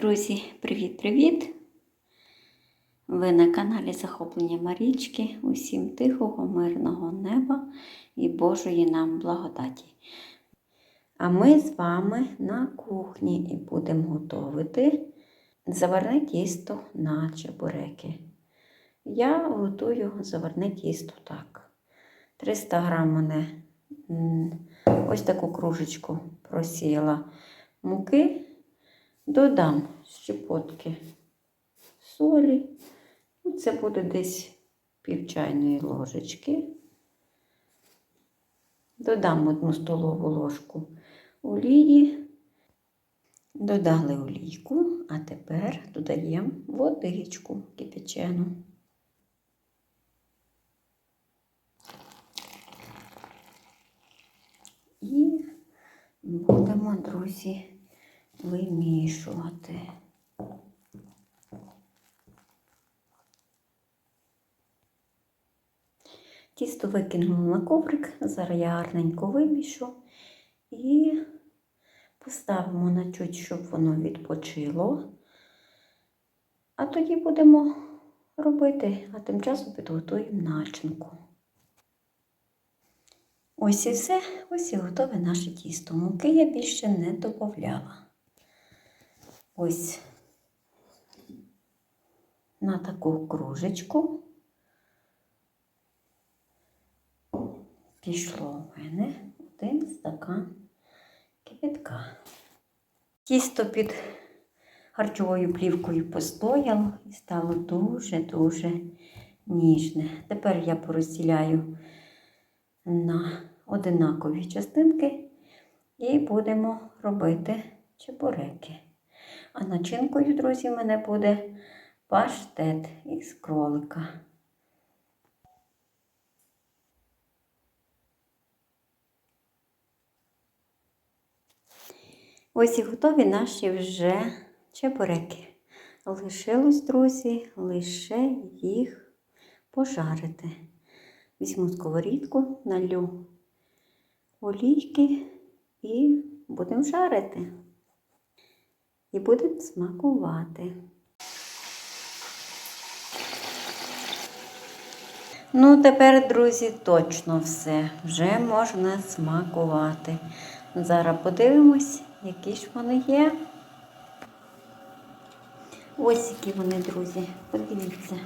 Друзі, привіт-привіт! Ви на каналі Захоплення Марічки. Усім тихого, мирного неба і Божої нам благодаті. А ми з вами на кухні і будемо готувати заварне тісто на чебуреки. Я готую заварне тісто так. 300 грам мене ось таку кружечку просіяла муки. Додам щепотки солі. Ну, Це буде десь пів чайної ложечки. Додам одну столову ложку олії. Додали олійку, а тепер додаємо водичку кипячену. І будемо, друзі, вимішувати. Тісто викинула на коврик, зараз я гарненько вимішу і поставимо на чуть, щоб воно відпочило. А тоді будемо робити, а тим часом підготуємо начинку. Ось і все, ось і готове наше тісто. Муки я більше не додавала. Ось на таку кружечку пішло в мене один стакан кипятка. Тісто під харчовою плівкою постояло і стало дуже-дуже ніжне. Тепер я порозділяю на одинакові частинки і будемо робити чебуреки. А начинкою, друзі, в мене буде паштет із кролика. Ось і готові наші вже чебуреки. Лишилось, друзі, лише їх пожарити. Візьму сковорідку, налю олійки і будемо жарити. І будемо смакувати. Ну, тепер, друзі, точно все. Вже можна смакувати. Зараз подивимось, які ж вони є. Ось які вони, друзі. Подивіться.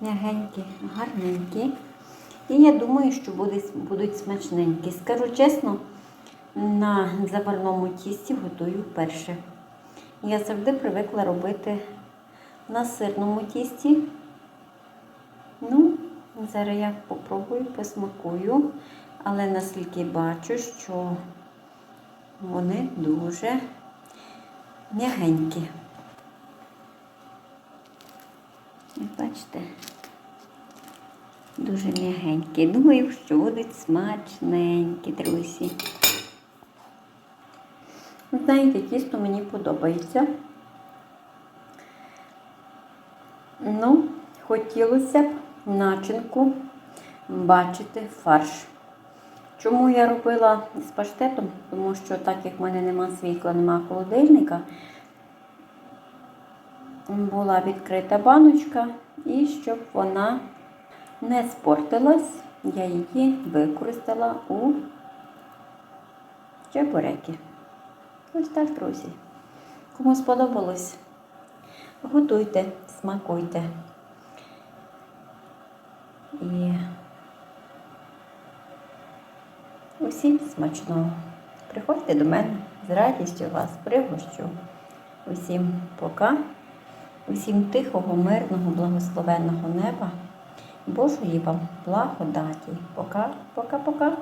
М'ягенькі, гарненькі. І я думаю, що будуть, будуть смачненькі. Скажу чесно, на заварному тісті готую вперше. Я завжди привикла робити на сирному тісті. Ну, зараз я попробую, посмакую, але наскільки бачу, що вони дуже м'ягенькі. Бачите? Дуже м'ягенькі. Думаю, що будуть смачненькі, друзі. Знаєте, тісто мені подобається. Ну, хотілося б начинку бачити фарш. Чому я робила з паштетом? Тому що так як в мене нема світла, нема холодильника, була відкрита баночка, і щоб вона не спортилась, я її використала у чебуреки. Ось так, друзі. Кому сподобалось, готуйте, смакуйте. І усім смачного. Приходьте до мене, з радістю вас пригощу. Усім пока, усім тихого, мирного, благословенного неба. Божої вам благодаті. Пока, пока, пока.